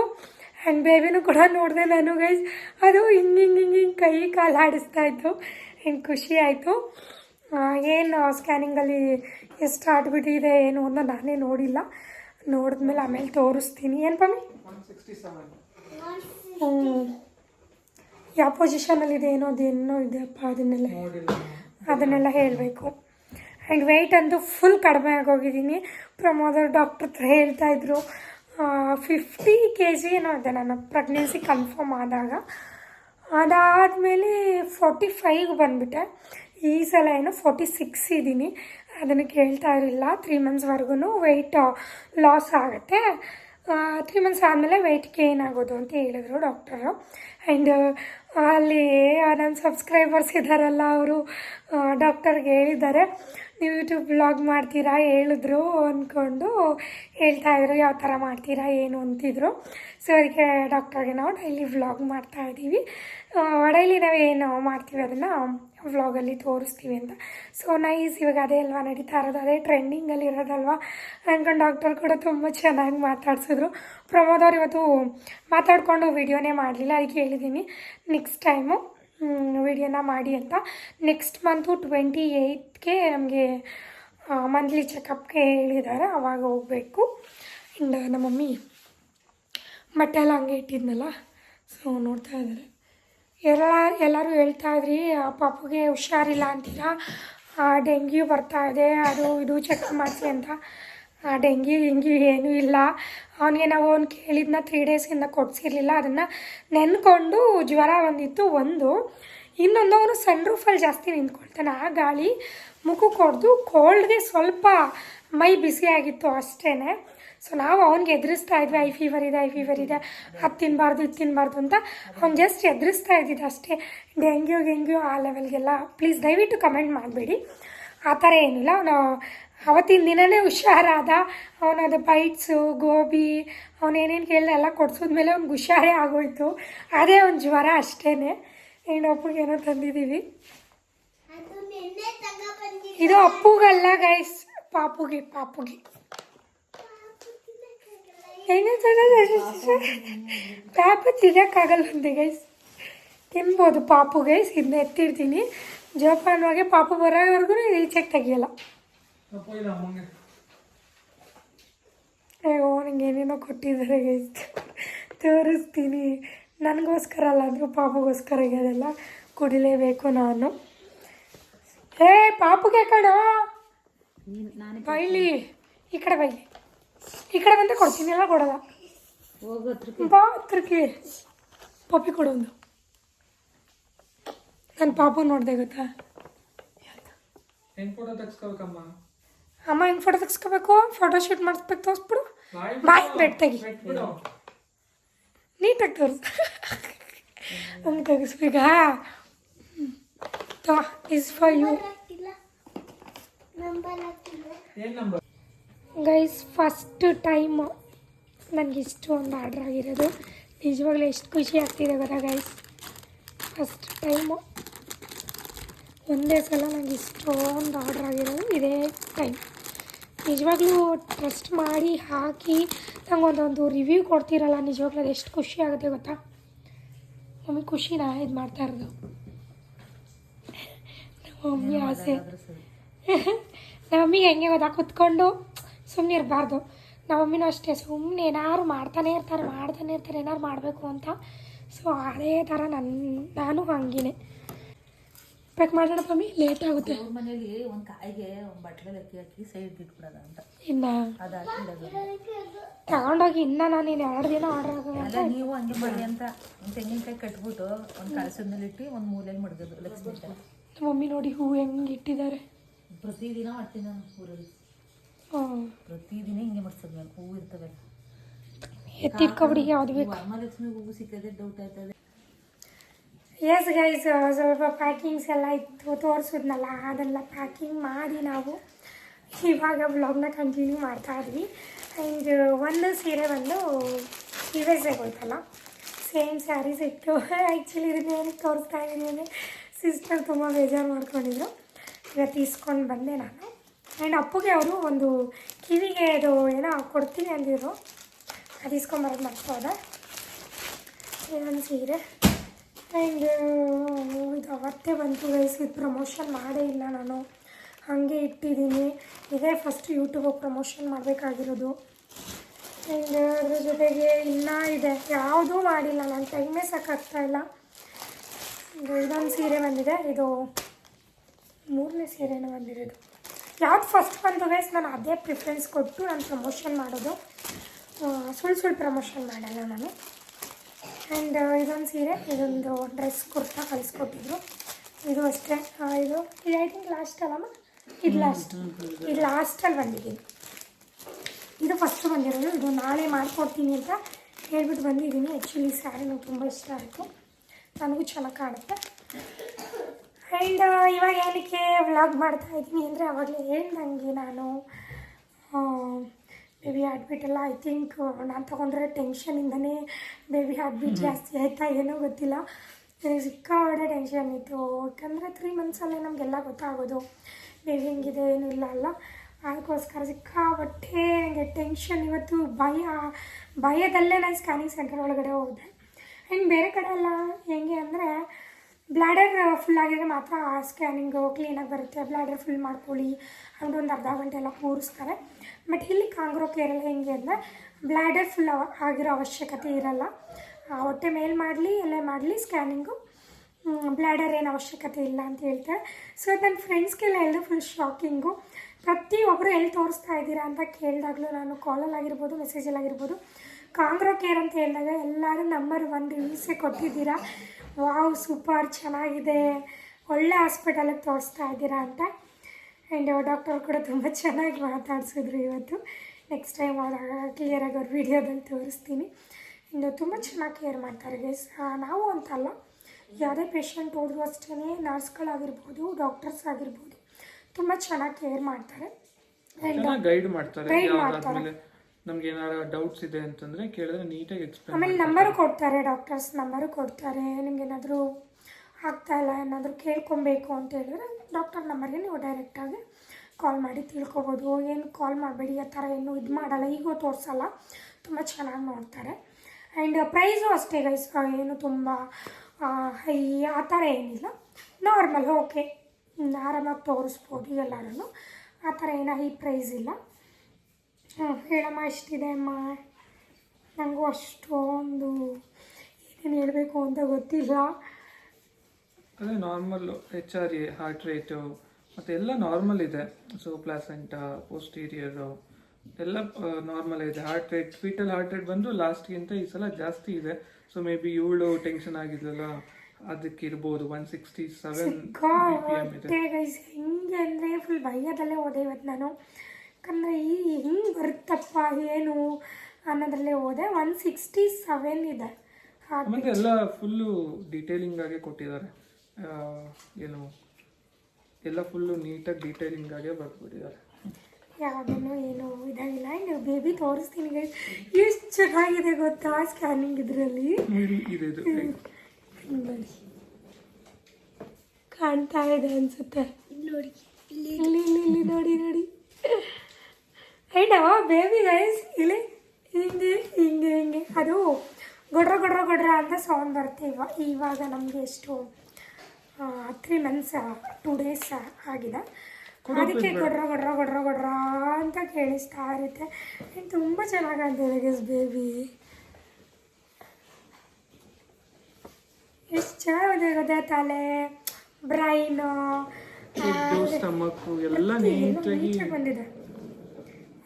ಆ್ಯಂಡ್ ಬೇಬಿನೂ ಕೂಡ ನೋಡಿದೆ ನಾನು ಗೈಸ್ ಅದು ಹಿಂಗೆ ಹಿಂಗೆ ಹಿಂಗೆ ಹಿಂಗೆ ಕೈ ಕಾಲು ಆಡಿಸ್ತಾ ಇತ್ತು. ಹಿಂಗೆ ಖುಷಿ ಆಯಿತು. ಏನು ಸ್ಕ್ಯಾನಿಂಗಲ್ಲಿ ಎಷ್ಟು ಆಟ್ಬಿಟ್ಟಿದೆ ಏನು ಅಂತ ನಾನೇ ನೋಡಿಲ್ಲ. ನೋಡಿದ್ಮೇಲೆ ಆಮೇಲೆ ತೋರಿಸ್ತೀನಿ. ಏನು ಪಮ್ಮಿ? ಹ್ಞೂ ಯಾವ ಪೊಸಿಷನಲ್ಲಿದೆ ಏನೋ ಅದೇನೋ ಇದೆಯಪ್ಪ ಅದನ್ನೆಲ್ಲ ಅದನ್ನೆಲ್ಲ ಹೇಳಬೇಕು. ಆ್ಯಂಡ್ ವೆಯ್ಟ್ ಅಂತೂ ಫುಲ್ ಕಡಿಮೆ ಆಗೋಗಿದ್ದೀನಿ. ಪ್ರಮೋದರ್ ಡಾಕ್ಟ್ರ್ ಹತ್ರ ಹೇಳ್ತಾಯಿದ್ರು ಫಿಫ್ಟಿ ಕೆ ಜಿ ಏನೋ ಇದೆ ನನ್ನ ಪ್ರೆಗ್ನೆನ್ಸಿ ಕನ್ಫರ್ಮ್ ಆದಾಗ. ಅದಾದಮೇಲೆ ಫೋರ್ಟಿ ಫೈವ್ಗೆ ಬಂದುಬಿಟ್ಟೆ. ಈ ಸಲ ಏನೋ ಫೋರ್ಟಿ ಸಿಕ್ಸ್ ಇದ್ದೀನಿ ಅದನ್ನು ಕೇಳ್ತಾ ಇರಲಿಲ್ಲ. ತ್ರೀ ಮಂತ್ಸ್ವರೆಗೂ ವೆಯ್ಟ್ ಲಾಸ್ ಆಗುತ್ತೆ. ತ್ರೀ ಮಂತ್ಸ್ ಆದಮೇಲೆ ವೆಯ್ಟ್ ಗೇನ್ ಆಗೋದು ಅಂತ ಹೇಳಿದ್ರು ಡಾಕ್ಟರು ಆ್ಯಂಡ್ ಅಲ್ಲಿ ನನ್ನ ಸಬ್ಸ್ಕ್ರೈಬರ್ಸ್ ಇದ್ದಾರಲ್ಲ ಅವರು ಡಾಕ್ಟರ್ಗೆ ಹೇಳಿದ್ದಾರೆ. ನೀವು ಯೂಟ್ಯೂಬ್ ವ್ಲಾಗ್ ಮಾಡ್ತೀರಾ ಹೇಳಿದ್ರು ಅಂದ್ಕೊಂಡು ಹೇಳ್ತಾಯಿದ್ರು ಯಾವ ಥರ ಮಾಡ್ತೀರಾ, ಏನು ಅಂತಿದ್ರು. ಸೊ ಅದಕ್ಕೆ ಡಾಕ್ಟರ್ಗೆ ನಾವು ಡೈಲಿ ವ್ಲಾಗ್ ಮಾಡ್ತಾ ಇದ್ದೀವಿ. ಡೈಲಿ ನಾವು ಏನು ಮಾಡ್ತೀವಿ ಅದನ್ನು ವ್ಲಾಗಲ್ಲಿ ತೋರಿಸ್ತೀವಿ ಅಂತ. ಸೊ ನೈಸ್ ಇವಾಗ ಅದೇ ಅಲ್ವಾ, ನಡೀತಾ ಇರೋದು, ಅದೇ ಟ್ರೆಂಡಿಂಗಲ್ಲಿ ಇರೋದಲ್ವಾ ಅಂದ್ಕೊಂಡು ಡಾಕ್ಟರ್ ಕೂಡ ತುಂಬ ಚೆನ್ನಾಗಿ ಮಾತಾಡ್ಸಿದ್ರು. ಪ್ರಮೋದ್ ಅವ್ರು ಇವತ್ತು ಮಾತಾಡಿಕೊಂಡು ವೀಡಿಯೋನೇ ಮಾಡಲಿಲ್ಲ, ಅದಕ್ಕೆ ಹೇಳಿದ್ದೀನಿ ನೆಕ್ಸ್ಟ್ ಟೈಮು ವಿಡಿಯೋನ ಮಾಡಿ ಅಂತ. ನೆಕ್ಸ್ಟ್ ಮಂತು ಟ್ವೆಂಟಿ ಏಯ್ತ್ಗೆ ನಮಗೆ ಮಂತ್ಲಿ ಚೆಕಪ್ಗೆ ಹೇಳಿದ್ದಾರೆ ಅವಾಗ ಹೋಗಬೇಕು. ಆ್ಯಂಡ್ ನಮ್ಮ ಮಮ್ಮಿ ಎಲ್ಲ ಹಂಗೆ ಇಟ್ಟಿದ್ನಲ್ಲ ಸೊ ನೋಡ್ತಾ ಇದ್ದಾರೆ ಎಲ್ಲ, ಎಲ್ಲರೂ ಹೇಳ್ತಾ ಇದ್ರಿ ಪಾಪುಗೆ ಹುಷಾರಿಲ್ಲ ಅಂತೀರಾ? ಡೆಂಗ್ಯೂ ಬರ್ತಾ ಇದೆ, ಅದು ಇದು ಚೆಕ್ ಮಾಡಿಸಿ ಅಂತ. ಡೆಂಗ್ಯೂ ಗಿಂಗ್ಯೂ ಏನೂ ಇಲ್ಲ. ಅವನಿಗೆ ನಾವು ಅವ್ನು ಕೇಳಿದ್ನ ತ್ರೀ ಡೇಸಿಂದ ಕೊಡಿಸಿರ್ಲಿಲ್ಲ. ಅದನ್ನು ನೆನ್ಕೊಂಡು ಜ್ವರ ಬಂದಿತ್ತು ಒಂದು. ಇನ್ನೊಂದು ಅವನು ಸನ್ ರೂಫಲ್ಲಿ ಜಾಸ್ತಿ ನಿಂತ್ಕೊಳ್ತಾನೆ. ಆ ಗಾಳಿ ಮುಖಕ್ಕೆ ಹೊಡೆದು ಕೋಲ್ಡ್ಗೆ ಸ್ವಲ್ಪ ಮೈ ಬಿಸಿಯಾಗಿತ್ತು ಅಷ್ಟೇ ಸೊ ನಾವು ಅವ್ನಿಗೆ ಎದುರಿಸ್ತಾ ಇದ್ವಿ, ಐ ಫೀವರ್ ಇದೆ, ಐ ಫೀವರ್ ಇದೆ. ಅದು ತಿನ್ನಬಾರ್ದು ಇದು ತಿನ್ನಬಾರ್ದು ಅಂತ ಅವ್ನು ಜಸ್ಟ್ ಎದುರಿಸ್ತಾ ಇದ್ದಿದ್ದು ಅಷ್ಟೇ. ಡೆಂಗ್ಯೂ ಗೆಂಗ್ಯೂ ಆ ಲೆವೆಲ್ಗೆಲ್ಲ ಪ್ಲೀಸ್ ದಯವಿಟ್ಟು ಕಮೆಂಟ್ ಮಾಡಬೇಡಿ. ಆ ಥರ ಏನಿಲ್ಲ. ಅವನು ಅವತ್ತಿನ ದಿನವೇ ಹುಷಾರಾದ. ಅವನದು ಬೈಟ್ಸು ಗೋಬಿ ಅವನೇನೇನು ಕೇಳಿದೆ ಎಲ್ಲ ಕೊಡ್ಸಿದ್ಮೇಲೆ ಅವ್ನಿಗೆ ಹುಷಾರೇ ಆಗೋಯ್ತು. ಅದೇ ಒಂದು ಜ್ವರ ಅಷ್ಟೇ ಏನೋ ತಂದಿದ್ದೀವಿ.
ಅದು.
ಇದು ಅಪ್ಪುಗಲ್ಲ ಗೈಸ್ ಪಾಪುಗೆ ಪಾಪುಗೆ. ಪಾಪು ತಿನ್ನೋಕ್ಕಾಗಲ್ಲ ಒಂದು ಗೈಸ್ ತಿನ್ಬೋದು ಪಾಪು ಗೈಸ್ ಇದನ್ನ ಎತ್ತಿರ್ತೀನಿ ಜೋಪಾನವಾಗಿ ಪಾಪು ಬರೋವರೆಗೂ ಈಚೆಗೆ ತೆಗಿಯಲ್ಲ. ಅಯ್ಯೋ, ನಂಗೆ ಏನೇನೋ ಕೊಟ್ಟಿದ್ದಾರೆ ತೋರಿಸ್ತೀನಿ. ನನಗೋಸ್ಕರ ಅಲ್ಲ ಅಂದರೂ ಪಾಪಗೋಸ್ಕರ ಅದೆಲ್ಲ ಕುಡಿಲೇಬೇಕು ನಾನು. ಏ, ಪಾಪುಗೆ ಕಣೋ. ಬೈಲಿ. ಈ ಕಡೆ ಬೈ. ಈ ಕಡೆ ಬಂದರೆ ಕೊಡ್ತೀನಿ, ಎಲ್ಲ ಕೊಡೋದ ಬಾ ಹತ್ರಕ್ಕೆ ಪಾಪಿ ಕೊಡೋದು ನಾನು ಪಾಪು ನೋಡಿದೆ, ಗೊತ್ತಾ?
ಹೆಂಗೆ ಫೋಟೋ ತೆಗ್ಸ್ಕೋಬೇಕಮ್ಮ?
ಅಮ್ಮ ಹೆಂಗೆ ಫೋಟೋ ತೆಗಿಸ್ಕೋಬೇಕು? ಫೋಟೋ ಶೂಟ್ ಮಾಡಿಸ್ಬೇಕು ತೋರಿಸ್ಬಿಡು.
ಬಾಯ್
ಬೆಡ್. ತೆಗಿ. ನೀಟಾಗಿ ತೋರಿಸ್. ಹಂಗೆ ತೆಗಿಸ್ಬೇಕಾ ಇಸ್ ಫಾರ್ ಯು
ನಂಬರ್ ಹಾಕಿಲ್ಲ.
ಏನ್ ನಂಬರ್
ಗೈಸ್ ಫಸ್ಟ್ ಟೈಮ್ ನನಗೆ ಇಷ್ಟು ಒಂದು ಆರ್ಡ್ರ್ ಆಗಿರೋದು. ನಿಜವಾಗ್ಲೂ ಎಷ್ಟು ಖುಷಿ ಆಗ್ತಿದೆ ಗೊತ್ತಾ ಗೈಸ್ ಫಸ್ಟ್ ಟೈಮು ಒಂದೇ ಸಲ ನನಗೆ ಇಷ್ಟೊಂದು ಆರ್ಡ್ರ್ ಆಗಿರೋದು. ಇದೇ ಟೈಮ್ ನಿಜವಾಗ್ಲೂ ಟ್ರಸ್ಟ್ ಮಾಡಿ ಹಾಕಿ ನಂಗೊಂದೊಂದು ರಿವ್ಯೂ ಕೊಡ್ತೀರಲ್ಲ ನಿಜವಾಗ್ಲೂ ಅದು ಎಷ್ಟು ಖುಷಿ ಆಗುತ್ತೆ ಗೊತ್ತಾ? ಮಮ್ಮಿ ಖುಷಿನಾ ಇದು ಮಾಡ್ತಾ ಇರೋದು. ನಮ್ಮ ಮಮ್ಮಿ ಆಸೆ. ನಮ್ಮ ಮಮ್ಮಿಗೆ ಹೆಂಗೆ ಗೊತ್ತಾ? ಕುತ್ಕೊಂಡು ಸುಮ್ಮನೆ ಇರಬಾರ್ದು. ನಮ್ಮ ಮಮ್ಮಿನೂ ಅಷ್ಟೇ ಸುಮ್ಮನೆ ಏನಾದ್ರು ಮಾಡ್ತಾನೆ ಇರ್ತಾರೆ ಮಾಡ್ತಾನೆ ಇರ್ತಾರೆ ಏನಾದ್ರು ಮಾಡಬೇಕು ಅಂತ. ಸೊ ಅದೇ ಥರ ನನ್ನ ನಾನು ಹಂಗಿನೇ. ಪ್ಯಾಕ್ ಮಾಡೋಣ ಸ್ವಾಮಿ ಲೇಟ್ ಆಗುತ್ತೆ.
ಅವ್ರ ಮನೇಲಿ ಒಂದು ಕಾಯಿಗೆ ಒಂದು ಬಟ್ಲಲ್ಲಿ ಅಕ್ಕಿ ಹಾಕಿ ಸೈಡ್ ಇಟ್ಬಿಡೋದ ಅಂತ.
ಇನ್ನು?
ಅದು ಹಾಕಿಡೋದು
ತಗೊಂಡೋಗಿ ಇನ್ನ ನಾನು ಇನ್ನು ಎರಡು ದಿನ ಆರ್ಡರ್
ಅಲ್ಲ ನೀವು ಹಂಗೆ ಮಾಡಿ ಅಂತ ಒಂದು ತೆಂಗಿನಕಾಯಿ ಕಟ್ಬಿಟ್ಟು ಒಂದು ಕಳಸದ ಮೇಲೆ ಇಟ್ಟು ಒಂದು ಮೂಲೆಯಲ್ಲಿ ಮಡ್ಗೋದು ಲಕ್ಷ್ಮಿ.
ನಮ್ಮ ಮಮ್ಮಿ ನೋಡಿ ಹೂ ಹೆಂಗೆ ಇಟ್ಟಿದ್ದಾರೆ.
ಪ್ರತಿದಿನ ಮಾಡ್ತೀನಿ ನಾನು ಊರಲ್ಲಿ.
ಹ್ಞೂ
ಪ್ರತಿದಿನ ಹಿಂಗೆ ಮಾಡ್ಸೋದು ನಾನು ಹೂವು ಇರ್ತವೆ.
ಎತ್ತಿಟ್ಕೊಬಿಡಿ ಯಾವ್ದು ಬೇಕು?
ವರಮಹಾಲಕ್ಷ್ಮಿ ಹೂವು ಸಿಕ್ಕದೆ ಡೌಟ್ ಆಯ್ತದೆ
ಎಸ್ ಗೈಸ್ ಸ್ವಲ್ಪ ಪ್ಯಾಕಿಂಗ್ಸ್ ಎಲ್ಲ ಇತ್ತು, ತೋರಿಸಿದ್ನಲ್ಲ, ಅದೆಲ್ಲ ಪ್ಯಾಕಿಂಗ್ ಮಾಡಿ ನಾವು ಇವಾಗ ಬ್ಲಾಗ್ನ ಕಂಟಿನ್ಯೂ ಮಾಡ್ತಾ ಇದ್ವಿ. ಆ್ಯಂಡ್ ಒಂದು ಸೀರೆ ಬಂದು ಯು ಎಸ್ ಸೇಮ್ ಸ್ಯಾರೀಸ್ ಇತ್ತು. ಆ್ಯಕ್ಚುಲಿ ಇದನ್ನ ಏನಕ್ಕೆ ತೋರಿಸ್ತಾ ಇದ್ದೀನಿ ಸಿಸ್ಟರ್ ತುಂಬ ಬೇಜಾರು ಮಾಡ್ಕೊಂಡಿದ್ರು. ಇವತ್ತು ಇಸ್ಕೊಂಡು ಬಂದೆ ನಾನು. ಆ್ಯಂಡ್ ಅಪ್ಪಗೆ ಅವರು ಒಂದು ಕಿವಿಗೆ ಅದು ಏನೋ ಕೊಡ್ತೀನಿ ಅಂದಿದ್ರು. ಅದು ಇಸ್ಕೊಂಬರೋದು ಮರ್ತೋದೆ ಇದೊಂದು ಸೀರೆ. ಆ್ಯಂಡ್ ಇದು ಅವತ್ತೇ ಬಂತು ಗೈಸ್ ಇದು ಪ್ರಮೋಷನ್ ಮಾಡೇ ಇಲ್ಲ ನಾನು. ಹಾಗೆ ಇಟ್ಟಿದ್ದೀನಿ. ಇದೇ ಫಸ್ಟ್ ಯೂಟ್ಯೂಬಿಗೆ ಪ್ರಮೋಷನ್ ಮಾಡಬೇಕಾಗಿರೋದು. ಆ್ಯಂಡ್ ಅದ್ರ ಜೊತೆಗೆ ಇನ್ನೂ ಇದೆ. ಯಾವುದೂ ಮಾಡಿಲ್ಲ ನಾನು. ಟೈಮೇ ಸಾಕಾಗ್ತಾ ಇಲ್ಲ. ಇದು ಇದೊಂದು ಸೀರೆ ಬಂದಿದೆ. ಇದು ಮೂರನೇ ಸೀರೆನೂ ಬಂದಿರೋದು. ಯಾವ್ದು ಫಸ್ಟ್ ಬಂದು ಗೈಸ್ ನಾನು ಅದೇ ಪ್ರಿಫರೆನ್ಸ್ ಕೊಟ್ಟು ನಾನು ಪ್ರಮೋಷನ್ ಮಾಡೋದು. ಸುಳ್ಳು ಸುಳ್ಳು ಪ್ರಮೋಷನ್ ಮಾಡಲ್ಲ ನಾನು. ಆ್ಯಂಡ್ ಇದೊಂದು ಸೀರೆ, ಇದೊಂದು ಡ್ರೆಸ್ ಕುರ್ತಾ ಕಳಿಸ್ಕೊಟ್ಟಿದ್ರು. ಇದು ಅಷ್ಟೇ. ಇದು ಇದು ಐ ಥಿಂಕ್ ಲಾಸ್ಟ್ ಅಲ್ಲಮ್ಮ ಇದು ಲಾಸ್ಟ್ ಇದು ಲಾಸ್ಟಲ್ಲಿ ಬಂದಿದ್ದೀನಿ ಇದು ಫಸ್ಟ್ ಬಂದಿರೋದು. ಇದು ನಾಳೆ ಮಾಡಿಕೊಡ್ತೀನಿ ಅಂತ ಹೇಳ್ಬಿಟ್ಟು ಬಂದಿದ್ದೀನಿ. ಆ್ಯಕ್ಚುಲಿ ಸ್ಯಾರಿ ನಂಗೆ ತುಂಬ ಇಷ್ಟ ಆಯಿತು. ನನಗೂ ಚೆನ್ನಾಗಿ ಕಾಣುತ್ತೆ. ಆ್ಯಂಡ್ ಇವಾಗ ಏನಕ್ಕೆ ವ್ಲಾಗ್ ಮಾಡ್ತಾ ಇದ್ದೀನಿ ಅಂದರೆ ಅವಾಗಲೇ ಹೇಳ್ದಂಗೆ ನಾನು ಬೇಬಿ ಹಾರ್ಟ್ಬೀಟ್ ಎಲ್ಲ ಐ ಥಿಂಕ್ ನಾನು ತೊಗೊಂಡ್ರೆ ಟೆನ್ಷನಿಂದನೇ ಬೇಬಿ ಹಾರ್ಟ್ಬೀಟ್ ಜಾಸ್ತಿ ಆಯಿತಾ ಏನೋ ಗೊತ್ತಿಲ್ಲ. ನನಗೆ ಸಿಕ್ಕಾಪಟ್ಟೆ ಟೆನ್ಷನ್ ಇತ್ತು. ಯಾಕಂದರೆ ತ್ರೀ ಮಂತ್ಸಲ್ಲೇ ನಮಗೆಲ್ಲ ಗೊತ್ತಾಗೋದು. ಬೇಬಿ ಹೆಂಗಿದೆ ಏನೂ ಇಲ್ಲ ಅಲ್ಲ. ಅದಕ್ಕೋಸ್ಕರ ಸಿಕ್ಕಾಪಟ್ಟೆ ನನಗೆ ಟೆನ್ಷನ್ ಇವತ್ತು ಭಯ ಭಯದಲ್ಲೇ ನಾನು ಸ್ಕ್ಯಾನಿಂಗ್ ಸೆಂಟರ್ ಒಳಗಡೆ ಹೋದೆ. ಇನ್ನು ಬೇರೆ ಕಡೆ ಎಲ್ಲ ಹೆಂಗೆ ಅಂದರೆ ಬ್ಲ್ಯಾಡರ್ ಫುಲ್ ಆಗಿದ್ರೆ ಮಾತ್ರ ಸ್ಕ್ಯಾನಿಂಗು ಕ್ಲೀನಾಗಿ ಬರುತ್ತೆ. ಬ್ಲ್ಯಾಡರ್ ಫುಲ್ ಮಾಡ್ಕೊಳ್ಳಿ. ಅಂದು ಒಂದು ಅರ್ಧ ಗಂಟೆ ಎಲ್ಲ ಕೂರಿಸ್ತಾರೆ. ಬಟ್ ಇಲ್ಲಿ ಕಾಂಗ್ರೋ ಕೇರಳ ಹೆಂಗೆ ಅಂದರೆ ಬ್ಲ್ಯಾಡರ್ ಫುಲ್ ಆಗಿರೋ ಅವಶ್ಯಕತೆ ಇರಲ್ಲ. ಹೊಟ್ಟೆ ಮೇಲ್ ಮಾಡಲಿ ಎಲ್ಲೇ ಮಾಡಲಿ ಸ್ಕ್ಯಾನಿಂಗು ಬ್ಲ್ಯಾಡರ್ ಏನು ಅವಶ್ಯಕತೆ ಇಲ್ಲ ಅಂತ ಹೇಳ್ತಾರೆ. ಸೊ ನನ್ನ ಫ್ರೆಂಡ್ಸ್ಗೆಲ್ಲ ಎಲ್ಲರೂ ಫುಲ್ ಶಾಕಿಂಗು ಪ್ರತಿಯೊಬ್ಬರು ಎಲ್ಲಿ ತೋರಿಸ್ತಾ ಇದ್ದೀರಾ ಅಂತ ಕೇಳಿದಾಗಲೂ ನಾನು ಕಾಲಲ್ಲಿ ಆಗಿರ್ಬೋದು ಮೆಸೇಜಲ್ಲಿ ಆಗಿರ್ಬೋದು ಕಾಂಗ್ರೋ ಕೇರ್ ಅಂತ ಹೇಳಿದಾಗ ಎಲ್ಲರೂ ನಂಬರ್ ಒನ್ ರಿವ್ಯೂಸೇ ಕೊಟ್ಟಿದ್ದೀರಾ? ವಾವ್ ಸೂಪರ್ ಚೆನ್ನಾಗಿದೆ. ಒಳ್ಳೆ ಹಾಸ್ಪಿಟಲಿಗೆ ತೋರಿಸ್ತಾ ಇದ್ದೀರಾ ಅಂತ. ಆ್ಯಂಡ್ ಡಾಕ್ಟರ್ ಕೂಡ ತುಂಬ ಚೆನ್ನಾಗಿ ಮಾತಾಡ್ಸಿದ್ರು ಇವತ್ತು. ನೆಕ್ಸ್ಟ್ ಟೈಮ್ ಕ್ಲಿಯರಾಗಿ ಅವ್ರ ವೀಡಿಯೋದಲ್ಲಿ ತೋರಿಸ್ತೀನಿ. ಇನ್ನು ತುಂಬ ಚೆನ್ನಾಗಿ ಕೇರ್ ಮಾಡ್ತಾರೆ ಗೈಸ್ ನಾವು ಅಂತಲ್ಲ ಯಾವುದೇ ಪೇಷಂಟ್ ಹೋದ್ರು ಅಷ್ಟೇ ನರ್ಸ್ಗಳಾಗಿರ್ಬೋದು ಡಾಕ್ಟರ್ಸ್ ಆಗಿರ್ಬೋದು ತುಂಬ ಚೆನ್ನಾಗಿ ಕೇರ್ ಮಾಡ್ತಾರೆ.
ಗೈಡ್ ಮಾಡ್ತಾರೆ. ನಮ್ಗೆ ಏನಾರ ಡೌಟ್ಸ್ ಇದೆ ಅಂತಂದ್ರೆ ಕೇಳಿದ್ರೆ ನೀಟಾಗಿ ಎಕ್ಸ್ಪ್ಲೇನ್
ಆಮೇಲೆ ನಂಬರು ಕೊಡ್ತಾರೆ ಡಾಕ್ಟರ್ಸ್ ನಂಬರು ಕೊಡ್ತಾರೆ ನಿಮ್ಗೆ ಏನಾದರೂ ಆಗ್ತಾ ಇಲ್ಲ ಏನಾದರೂ ಕೇಳ್ಕೊಬೇಕು ಅಂತ ಹೇಳಿದ್ರೆ ಡಾಕ್ಟರ್ ನಂಬರ್ಗೆ ನೀವು ಡೈರೆಕ್ಟಾಗಿ ಕಾಲ್ ಮಾಡಿ ತಿಳ್ಕೊಬೋದು. ಏನು ಕಾಲ್ ಮಾಡಬೇಡಿ ಆ ಥರ ಏನು ಇದು ಮಾಡಲ್ಲ ಈಗೋ ತೋರಿಸಲ್ಲ. ತುಂಬ ಚೆನ್ನಾಗಿ ನೋಡ್ತಾರೆ ಆ್ಯಂಡ್ ಪ್ರೈಸು ಅಷ್ಟೇ ಗೈಸ್ ಏನು ತುಂಬ ಹೈ ಆ ಥರ ಏನಿಲ್ಲ. ನಾರ್ಮಲ್ ಓಕೆ ಆರಾಮಾಗಿ ತೋರಿಸ್ಬೋದು ಎಲ್ಲರೂ ಆ ಥರ ಏನೋ ಹೈ ಪ್ರೈಸ್ ಇಲ್ಲ. ಹೇಳಮ್ಮ ಅಷ್ಟಿದೆ ಅಮ್ಮ. ನನಗೂ ಅಷ್ಟೊಂದು ಏನೇನು ಹೇಳಬೇಕು ಅಂತ ಗೊತ್ತಿಲ್ಲ.
ಅದೇ normal H R A heart rate ಮತ್ತು ಎಲ್ಲ ನಾರ್ಮಲ್ ಇದೆ. ಸೊ ಪ್ಲಾಸೆಂಟಾ ಪೋಸ್ಟೀರಿಯರು ಎಲ್ಲ ನಾರ್ಮಲ್ ಇದೆ. Heart rate fetal heart rate ಬಂದು ಲಾಸ್ಟ್ಗಿಂತ ಈ ಸಲ ಜಾಸ್ತಿ ಇದೆ. ಸೊ ಮೇ ಬಿ ಇವಳು ಟೆನ್ಷನ್ ಆಗಿದ್ಲಲ್ಲ ಅದಕ್ಕೆ ಇರ್ಬೋದು ಒನ್ ಸಿಕ್ಸ್ಟಿ ಸೆವೆನ್
ಹೆಂಗೆ ಅಂದರೆ ಫುಲ್ ಭಯದಲ್ಲೇ ಹೋದೆ ಇವತ್ತು ನಾನು. ಯಾಕಂದರೆ ಈ ಹಿಂಗೆ ಬರುತ್ತಪ್ಪ ಏನು ಅನ್ನೋದ್ರಲ್ಲೇ ಹೋದೆ. ಒನ್ ಸಿಕ್ಸ್ಟಿ ಸೆವೆನ್ ಇದೆ.
ಆಮೇಲೆ ಎಲ್ಲ ಫುಲ್ಲು ಡೀಟೇಲಿಂಗ್ ಆಗಿ ಕೊಟ್ಟಿದ್ದಾರೆ. ಏನು ಎಲ್ಲ ಫುಲ್ಲು ನೀಟಾಗಿ ಡೀಟೇಲಿಂಗ್ ಆಗೇ ಬರ್ಕೊಟ್ಟಿದ್ದಾರೆ
ಯಾವುದನ್ನು ಏನು ಇದಾಗಿಲ್ಲ. ಇನ್ನು ಬೇಬಿ ತೋರಿಸ್ತೀನಿ ಎಷ್ಟು ಚೆನ್ನಾಗಿದೆ ಗೊತ್ತಾ ಸ್ಕ್ಯಾನಿಂಗ್ ಇದರಲ್ಲಿ? ಕಾಣ್ತಾ ಇದೆ ಅನ್ಸುತ್ತೆ.
ನೋಡಿ ಇಲ್ಲಿ
ಇಲ್ಲಿ ಇಲ್ಲಿ ಇಲ್ಲಿ ನೋಡಿ ನೋಡಿ ಐಡ ಬೇಬಿ ಗೈಸ್ ಇಲ್ಲಿ ಹಿಂಗೆ ಹಿಂಗೆ ಹಿಂಗೆ ಅದು ಗೊಡ್ರ ಗೊಡ್ರ ಗೊಡ್ರ ಅಂತ ಸೌಂಡ್ ಬರುತ್ತೆ ಇವಾಗ ಇವಾಗ ನಮಗೆ ಎಷ್ಟು ತ್ರೀ ಮಂತ್ಸ್ ಟೂ ಡೇಸ್ ಆಗಿದೆ. ಅದಕ್ಕೆ ಗೊಡ್ರ ಗೊಡ್ರ ಗೊಡ್ರ ಗೊಡ್ರ ಅಂತ ಕೇಳಿಸ್ತಾ ಇರುತ್ತೆ. ಆ್ಯಂಡ್ ತುಂಬ ಚೆನ್ನಾಗಿ ಗೈಸ್ ಬೇಬಿ ಎಷ್ಟು ಚೆನ್ನಾಗಿದೆ ಗೊತ್ತಾ ತಲೆ ಬ್ರೈನು
ಎಲ್ಲ ನೀಟಾಗಿ
ಬಂದಿದೆ.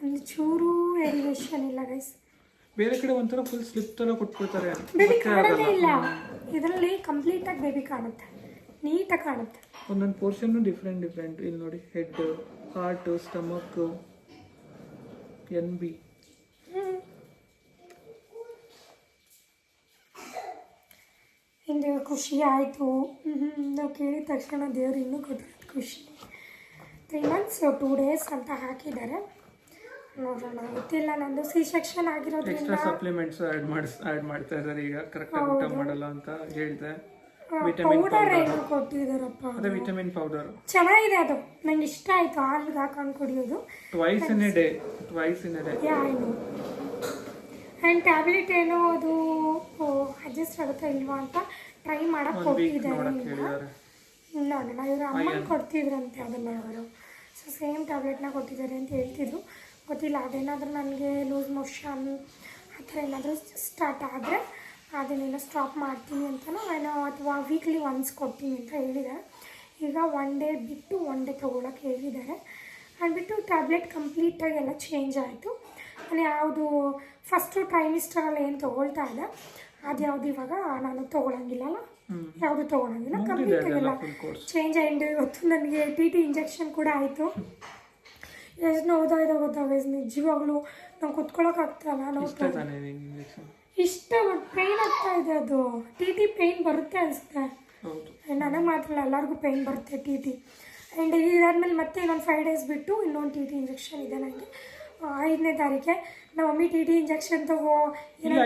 ಒಂದು ಚೂರು ಎಲಿವೇಶನ್ ಇಲ್ಲ ಗೈಸ್
ಬೇರೆ ಕಡೆ ಒಂಥರ ಫುಲ್ ಸ್ಲಿಪ್ ತರ ಕೊಟ್ಬಿಡ್ತಾರೆ.
ಬೇಬಿ
ಕಂಪ್ಲೀಟ್
ಕಾಣೋದೇ ಇಲ್ಲ. ಇದರಲ್ಲಿ ಕಂಪ್ಲೀಟಾಗಿ ಬೇಬಿ ಕಾಣುತ್ತೆ. ನೀಟಾಗಿ ಕಾಣುತ್ತೆ.
ಒಂದೊಂದು ಪೋರ್ಷನ್ ಡಿಫ್ರೆಂಟ್ ಡಿಫ್ರೆಂಟ್ ಇಲ್ಲಿ ನೋಡಿ head heart stomach N B
ಹಿಂಗೆ ಖುಷಿ ಆಯಿತು. ನಾವು ಕೇಳಿದ ತಕ್ಷಣ ದೇವ್ರು ಇನ್ನೂ ಕೊಟ್ಟಿರೋದು ಖುಷಿ. ತ್ರೀ ಮಂತ್ಸ್ ಟೂ ಡೇಸ್ ಅಂತ ಹಾಕಿದ್ದಾರೆ. ನೋಡೋಣ. ಗೊತ್ತಿಲ್ಲ ನಂದು. ಸಿ ಸೆಕ್ಷನ್ ಆಗಿರೋದ್ರಿಂದ
ಎಕ್ಸ್ಟ್ರಾ ಸಪ್ಲಿಮೆಂಟ್ಸ್ ಆ್ಯಡ್ ಮಾಡ್ ಆ್ಯಡ್ ಮಾಡ್ತಾ ಇದ್ದಾರೆ. ಈಗ ಕರೆಕ್ಟಾಗಿ ಊಟ ಮಾಡಲ್ಲ ಅಂತ ಹೇಳಿದೆ. ವಿಟಮಿನ್
ಪೌಡರ್ ಏನು ಕೊಟ್ಟಿದ್ದಾರಪ್ಪ
ಅದೇ ವಿಟಮಿನ್ ಪೌಡರ್
ಚೆನ್ನಾಗಿದೆ ಅದು. ನಂಗೆ ಇಷ್ಟ ಆಯಿತು. ಹಾಲಿಗೆ ಹಾಕೊಂಡು ಕುಡಿಯೋದು.
Twice in a day twice in a day
yeah and tablet ಏನೋ ಅದು ಅಡ್ಜಸ್ಟ್ ಆಗುತ್ತಾ ಇಲ್ವಾ ಅಂತ ಟ್ರೈ ಮಾಡಕ್ಕೆ ಕೊಟ್ಟಿದ್ದಾರೆ ನೋಡೋಣ ಇವರು ಅಮ್ಮ ಕೊಡ್ತಿದ್ರಂತೆ ಅದನ್ನ ಅವರು. ಸೊ ಸೇಮ್ ಟ್ಯಾಬ್ಲೆಟ್ನ ಕೊಟ್ಟಿದ್ದಾರೆ ಅಂತ ಹೇಳ್ತಿದ್ರು. ಗೊತ್ತಿಲ್ಲ ಅದೇನಾದರೂ ನನಗೆ ಲೂಸ್ ಮೋಷನ್ ಆ ಥರ ಏನಾದರೂ ಸ್ಟಾರ್ಟ್ ಆದರೆ ಅದನ್ನೇನೋ ಸ್ಟಾಪ್ ಮಾಡ್ತೀನಿ ಅಂತಲೂ ಏನೋ ಅಥವಾ ವೀಕ್ಲಿ ಒನ್ಸ್ ಕೊಡ್ತೀನಿ ಅಂತ ಹೇಳಿದ್ದಾರೆ ಈಗ ಒನ್ ಡೇ ಬಿಟ್ಟು ಒನ್ ಡೇ ತೊಗೊಳಕ್ಕೆ ಹೇಳಿದ್ದಾರೆ. ಅಂದ್ಬಿಟ್ಟು ಟ್ಯಾಬ್ಲೆಟ್ ಕಂಪ್ಲೀಟಾಗಿ ಎಲ್ಲ ಚೇಂಜ್ ಆಯಿತು. ನಾನು ಯಾವುದು ಫಸ್ಟು ಟ್ರೈಮಿಸ್ಟರಲ್ಲಿ ಏನು ತೊಗೊಳ್ತಾ ಇದೆ ಅದು ಯಾವುದು ಇವಾಗ ನಾನು ತೊಗೊಳಂಗಿಲ್ಲಲ್ಲ ಯಾವುದು ತೊಗೊಳಂಗಿಲ್ಲ
ಮುಗ್ದಿದೆ
ಕಂಪ್ಲೀಟ್
ಅದೆಲ್ಲ
ಆಗಿಲ್ಲ ಚೇಂಜ್ ಆ್ಯಂಡ್ ಇವತ್ತು ನನಗೆ ಟಿ ಟಿ ಇಂಜೆಕ್ಷನ್ ಕೂಡ ಆಯಿತು. ಎಷ್ಟು ನೋವ್ತಾ ಇದೆ ಗೊತ್ತಾ ಗೈಸ್ ನಿಜವಾಗ್ಲೂ ನಾವು ಕುತ್ಕೊಳ್ಳೋಕ್ಕಾಗ್ತಾಯಿಲ್ಲ ನಾವು
ಇಷ್ಟ
ಬಟ್ ಪೇಯ್ನ್ ಆಗ್ತಾ ಇದೆ ಅದು. ಟಿ ಟಿ ಪೇಯ್ನ್ ಬರುತ್ತೆ ಅನಿಸುತ್ತೆ. ನನಗೆ ಮಾತ್ರ ಎಲ್ಲರಿಗೂ ಪೇಯ್ನ್ ಬರುತ್ತೆ ಟಿ ಟಿ ಆ್ಯಂಡ್ ಇದಾದ್ಮೇಲೆ ಮತ್ತೆ ಇನ್ನೊಂದು ಫೈವ್ ಡೇಸ್ ಬಿಟ್ಟು ಇನ್ನೊಂದು ಟಿ ಟಿ ಇಂಜೆಕ್ಷನ್ ಇದೆ ನನಗೆ ಐದನೇ ತಾರೀಕೆ ನಮ್ಮ ಮಮ್ಮಿ ಟಿ ಟಿ ಇಂಜೆಕ್ಷನ್ ತಗೋ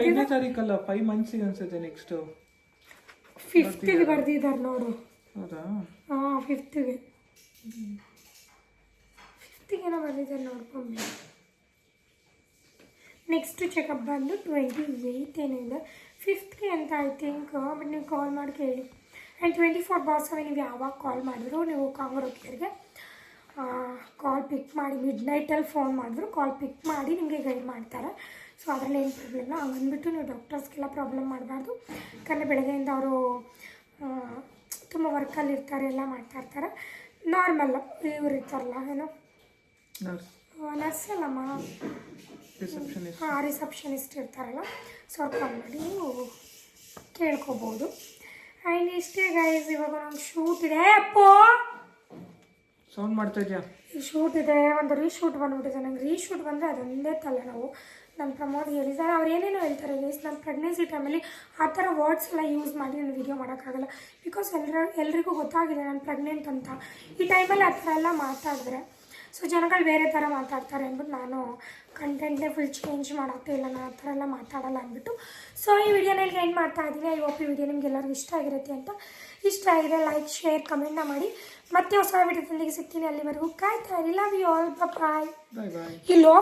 ಐದನೇ ತಾರೀಕಲ್ಲ ಫೈವ್ ಮಂತ್ಸಿಗೆ ಅನ್ಸುತ್ತೆ ನೆಕ್ಸ್ಟ್
ಫಿಫ್ತಿಗೆ ಬರ್ದಿದ್ದಾರೆ ನೋಡು.
ಹೌದಾ?
ಹಾಂ ಫಿಫ್ತಿಗೆ ಫಿಫ್ತಿಗೆ ನಾವು ಬಂದಿದ್ದಾರೆ ನೋಡ್ಕೊಂಡು ನೆಕ್ಸ್ಟ್ ಚೆಕಪ್ ಬಂದು ಟ್ವೆಂಟಿ ಏಯ್ಟ್ ಏನಿದೆ ಫಿಫ್ತ್ಗೆ ಅಂತ ಐ ಥಿಂಕ್ ಬಟ್ ನೀವು ಕಾಲ್ ಮಾಡಿ ಕೇಳಿ. ಆ್ಯಂಡ್ ಟ್ವೆಂಟಿ ಫೋರ್ ಬಾರ್ಸ್ ನೀವು ಯಾವಾಗ ಕಾಲ್ ಮಾಡಿದ್ರು, ನೀವು ಕಾಂಗ್ರೋಕಿಯರ್ಗೆ ಕಾಲ್ ಪಿಕ್ ಮಾಡಿ ಮಿಡ್ ನೈಟಲ್ಲಿ ಫೋನ್ ಮಾಡಿದ್ರು ಕಾಲ್ ಪಿಕ್ ಮಾಡಿ ನಿಮಗೆ ಗೈಡ್ ಮಾಡ್ತಾರೆ. ಸೊ ಅದರಲ್ಲಿ ಏನು ಪ್ರಾಬ್ಲಮ್ ಇಲ್ಲ. ಹಂಗಂದ್ಬಿಟ್ಟು ನೀವು ಡಾಕ್ಟರ್ಸ್ಗೆಲ್ಲ ಪ್ರಾಬ್ಲಮ್ ಮಾಡಬಾರ್ದು. ಯಾಕಂದರೆ ಬೆಳಗ್ಗೆಯಿಂದ ಅವರು ತುಂಬ ವರ್ಕಲ್ಲಿ ಇರ್ತಾರೆ ಎಲ್ಲ ಮಾಡ್ತಾಯಿರ್ತಾರೆ ನಾರ್ಮಲ್ ಇವ್ರು ಇರ್ತಾರಲ್ಲ, ಏನು
ನರ್ಸ್
ಅಲ್ಲಮ್ಮ
ರಿಸೆಪ್ಷನಿಸ್ಟ್
ಹಾಂ ರಿಸೆಪ್ಷನಿಸ್ಟ್ ಇರ್ತಾರಲ್ಲ ಸೊ ಅವ್ರು ಕಾಲ್ ಮಾಡಿ ನೀವು ಕೇಳ್ಕೊಬೋದು. ಆ್ಯಂಡ್ ಇಷ್ಟೇ ಗೈಸ್ ಇವಾಗ ನಂಗೆ ಶೂಟ್ ಇದೆ. ಅಪ್ಪೋ!
ಸೌಂಡ್ ಮಾಡ್ತಾ ಇದೆಯಾ?
ಈ ಶೂಟ್ ಇದೆ ಒಂದು ರೀಶೂಟ್ ಬಂದುಬಿಟ್ಟಿದೆ. ನಂಗೆ ರೀಶೂಟ್ ಬಂದರೆ ಅದೊಂದೇ ತಲೆನೋವು ನನ್ನ ಪ್ರಮೋದ್ ಹೇಳಿದ್ದಾರೆ ಅವ್ರು ಏನೇನೋ ಹೇಳ್ತಾರೆ ಗೈಸ್ ನಾನು ಪ್ರೆಗ್ನೆನ್ಸಿ ಟೈಮಲ್ಲಿ ಆ ಥರ ವರ್ಡ್ಸ್ ಎಲ್ಲ ಯೂಸ್ ಮಾಡಿ ನಾನು ವಿಡಿಯೋ ಮಾಡೋಕ್ಕಾಗಲ್ಲ. ಬಿಕಾಸ್ ಎಲ್ಲರ ಎಲ್ರಿಗೂ ಗೊತ್ತಾಗಿದೆ ನಾನು ಪ್ರೆಗ್ನೆಂಟ್ ಅಂತ. ಈ ಟೈಮಲ್ಲಿ ಆ ಥರ ಎಲ್ಲ ಮಾತಾಡಿದ್ರೆ ಸೊ ಜನಗಳು ಬೇರೆ ಥರ ಮಾತಾಡ್ತಾರೆ ಅಂದ್ಬಿಟ್ಟು ನಾನು ಕಂಟೆಂಟ್ನೇ ಫುಲ್ ಚೇಂಜ್ ಮಾಡೋಕ್ಕೆ ಇಲ್ಲ ನಾನು ಆ ಥರ ಎಲ್ಲ ಮಾತಾಡಲ್ಲ ಅಂದ್ಬಿಟ್ಟು. ಸೊ ಈ ವಿಡಿಯೋನ ಇಲ್ಲಿ ಎಂಡ್ ಮಾಡ್ತಾ ಇದ್ದೀನಿ. ಐ ಹೋಪ್ ಈ ವಿಡಿಯೋ ನಿಮ್ಗೆ ಎಲ್ಲರಿಗೂ ಇಷ್ಟ ಆಗಿರುತ್ತೆ ಅಂತ. ಇಷ್ಟ ಆಗಿದೆ ಲೈಕ್ ಶೇರ್ ಕಮೆಂಟ್ನ ಮಾಡಿ. ಮತ್ತೆ ಹೊಸ ವಿಡಿಯೋದೊಂದಿಗೆ ಸಿಗ್ತೀನಿ ಅಲ್ಲಿವರೆಗೂ. ಕಾಯ್ತಾ ಇರಿ. ಲವ್ ಯು ಆಲ್ ಬಾಯ್
ಇಲ್ಲೋ ಬಾಯ್
ಈ ಲೋ